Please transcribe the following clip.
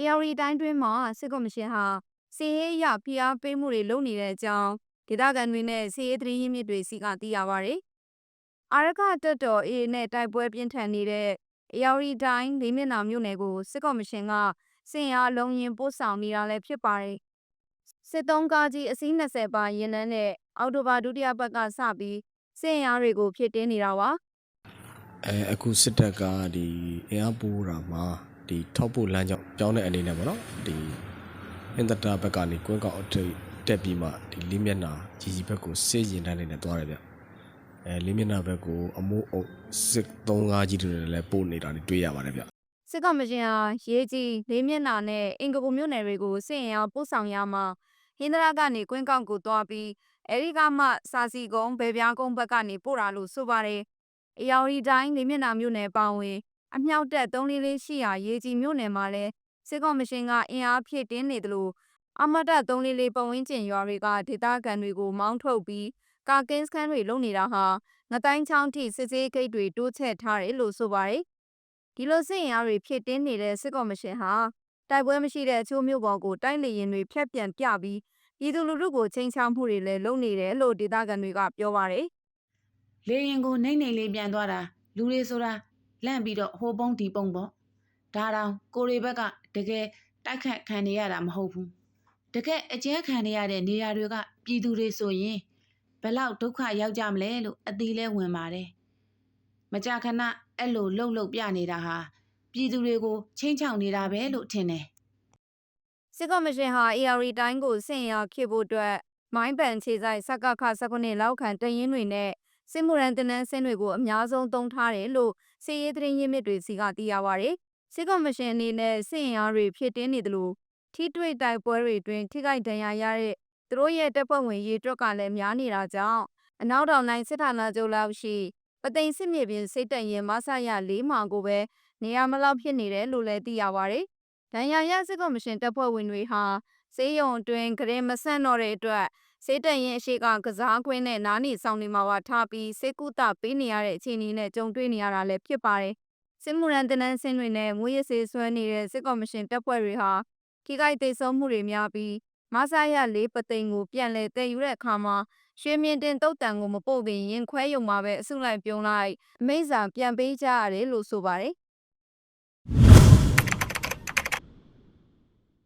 AR တိုင်းတွင်းမှာစစ်ကော်မရှင်ဟာစီးရေးရဖိအားပေးမှုတွေလုပ်နေတဲ့အကြောင်းဒေသခံတွေနဲ့စီးရေးသတင်းရင်းမြစ်တွေစီကသိရပါဗျ။အာရခတက်တော် A နဲ့တိုက်ပွဲပြင်းထန်နေတဲ့ AR တိုင်းလေးမျက်နှာမြို့နယ်ကိုစစ်ကော်မရှင်ကစင်အားလုံးရင်ပို့ဆောင်နေတာလည်းဖြစ်ပါတယ်။စစ်တုံးကားကြီးအစီး20ပါရင်နှန်းနဲ့အော်တိုဘာဒုတိယပတ်ကစပြီးစင်အားတွေကိုဖြစ်တင်းနေတာပါ။အဲအခုစစ်တပ်ကဒီအင်အားပိုးတာမှာ ဒီထောက်ပို့လမ်းကြောင်းကြောင်းတဲ့အနေနဲ့ပေါ့နော်ဒီအင်တတာဘက်ကနေကွင်းကောက်အထိပ်တက်ပြီးမှဒီလေးမျက်နှာကြီးကြီးဘက်ကိုစေးရင်တန်းနေနဲ့သွားတယ်ဗျအဲလေးမျက်နှာဘက်ကိုအမိုးအုပ်စစ်35ကြီးတွေလည်းပို့နေတာတွေတွေ့ရပါတယ်ဗျစစ်ကောင်မရှင်ဟာရေးကြီးလေးမျက်နှာနဲ့အင်္ဂပူမြို့နယ်တွေကိုစစ်ရင်အောင်ပို့ဆောင်ရမှာဟင်းဒရာကနေကွင်းကောက်ကိုသွားပြီးအဲဒီကမှစာစီကုန်းဗေပြားကုန်းဘက်ကနေပို့တာလို့ဆိုပါတယ်။အေယော်ရီတိုင်းလေးမျက်နှာမြို့နယ်ပေါင်းဝင် အမြောက်တက်344ရှိရာရေးကြီးမြို့နယ်မှာလဲစစ်ကောင်မရှင်ကအင်အားဖြည့်တင်းနေသလိုအမတ344ပတ်ဝန်းကျင်ရွာတွေကဒေသခံတွေကိုမောင်းထုတ်ပြီးကာကင်းစခန်းတွေလုံနေတာဟာငတိုင်းချောင်းထိစစ်စေးဂိတ်တွေတိုးချဲ့ထားတယ်လို့ဆိုပါတယ်။ဒီလိုစစ်ရင်အားတွေဖြစ်တင်းနေတဲ့စစ်ကော်မရှင်ဟာတိုက်ပွဲမရှိတဲ့အချို့မြို့ပေါ်ကိုတိုက်လေရင်တွေဖျက်ပြန်ပြပြီးပြည်သူလူထုကိုချိန်ချောက်မှုတွေလည်းလုပ်နေတယ်လို့ဒေသခံတွေကပြောပါတယ်လေရင်ကိုနှိမ့်နှိမ့်လေးပြန်သွားတာလူတွေဆိုတာ လန့်ပြီးတော့ဟိုပုံးဒီပုံးပေါ့ဒါတောင်ကိုရီဘက်ကတကယ်တိုက်ခတ်ခံနေရတာမဟုတ်ဘူးတကယ်အကျဲခံနေရတဲ့နေရာတွေကပြည်သူတွေဆိုရင်ဘယ်လောက်ဒုက္ခရောက်ကြမလဲလို့အသီးလဲဝင်ပါတယ်မကြခဏအဲ့လိုလှုပ်လှုပ်ပြနေတာဟာပြည်သူတွေကိုချင်းချောင်နေတာပဲလို့ထင်တယ်။စစ်ကော်မရှင်ဟာ AR တိုင်းကိုစစ်ရင်အားခေဖို့အတွက်မိုင်းပန်ခြေဆိုင်စကခ19လောက်ခံတရင်တွေနဲ့ စစ်မှုရန်တင်နန်းစင်းတွေကိုအများဆုံးသုံးထားတယ်လို့စစ်ရေးသတင်းရင်းမြစ်တွေစီကသိရပါဗျ။စစ်ကော်မရှင်အနေနဲ့စစ်ရင်အားတွေဖြစ်တင်းနေသလိုထိတွေ့တိုက်ပွဲတွေအတွင်းထိခိုက်ဒဏ်ရာရတဲ့သူတို့ရဲ့တပ်ဖွဲ့ဝင်ရေးတွက်ကလည်းများနေတာကြောင့်အနောက်တောင်တိုင်းစစ်ဌာနချုပ်လောက်ရှိပသိမ်စစ်မြေပြင်စိတ်တက်ရင်မဆရ၄မောင်ကိုပဲနေရာမလောက်ဖြစ်နေတယ်လို့လည်းသိရပါဗျ။ဒဏ်ရာရစစ်ကော်မရှင်တပ်ဖွဲ့ဝင်တွေဟာစေးရုံအတွင်းကရင်မဆန့်တော့တဲ့အတွက် စေးတရင်အရှိကကစားကွင်းနဲ့နားနေဆောင်နေမှာပါထားပြီးစေကုသပေးနေရတဲ့အခြေအနေနဲ့ကြုံတွေ့နေရတာလည်းဖြစ်ပါတယ်။စစ်မှုရန်တနန်းစင်းတွေနဲ့မွေးရစေးဆွဲနေတဲ့စစ်ကော်မရှင်တပ်ဖွဲ့တွေဟာခိကိုက်သိမ်းဆုံးမှုတွေများပြီးမဆရလေးပသိမ်ကိုပြန်လဲတည်ယူတဲ့အခါမှာရွှေမြင့်တင်တုတ်တန်ကိုမပို့ခင်ရင်ခွဲယုံမှာပဲအစုလိုက်ပြုံးလိုက်အမိန့်စာပြန်ပေးကြရတယ်လို့ဆိုပါတယ်